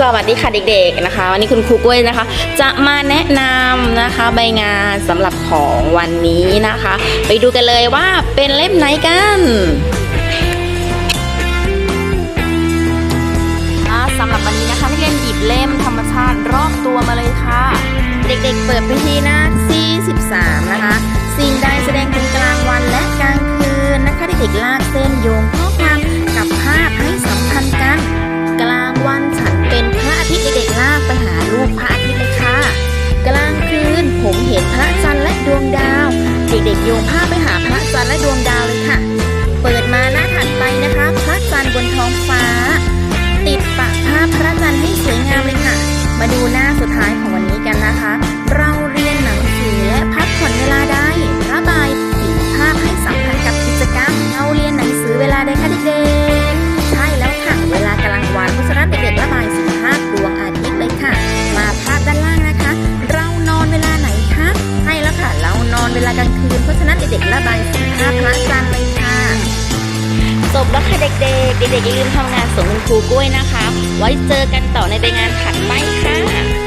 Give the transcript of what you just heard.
สวัสดีค่ะเด็กๆนะคะ วันนี้คุณครูกล้วยนะคะ จะมาแนะนำนะคะใบงานสำหรับของวันนี้นะคะ ไปดูกันเลยว่าเป็นเล่มไหนกันอ่าสำหรับวันนี้นะคะนักเรียนหยิบเล่มธรรมชาติรอบตัวมาเลยค่ะ เด็กๆเปิดไปที่หน้าที่13นะคะ สิ่งใดแสดงถึงกลางวันและกลางคืนนะคะเด็กๆลาก รูปพระอาทิตย์เลยค่ะ กลางคืนผมเห็นพระจันทร์และดวงดาว เด็กๆโยงภาพไปหาพระจันทร์และดวงดาวเลยค่ะ เปิดมาหน้าถัดไปนะคะ พระจันทร์บนท้องฟ้า ติดปะภาพพระจันทร์ให้สวยงามเลยค่ะ มาดูหน้าสุดท้ายของวันนี้ากลางคืน เพราะฉะนั้นเด็กๆระบายสีภาพพระจันทร์เลยค่ะ จบแล้วค่ะเด็กๆ เด็กๆอย่าลืมทำงานส่งคุณครูกล้วยนะคะ ไว้เจอกันต่อในใบงานถัดไปค่ะ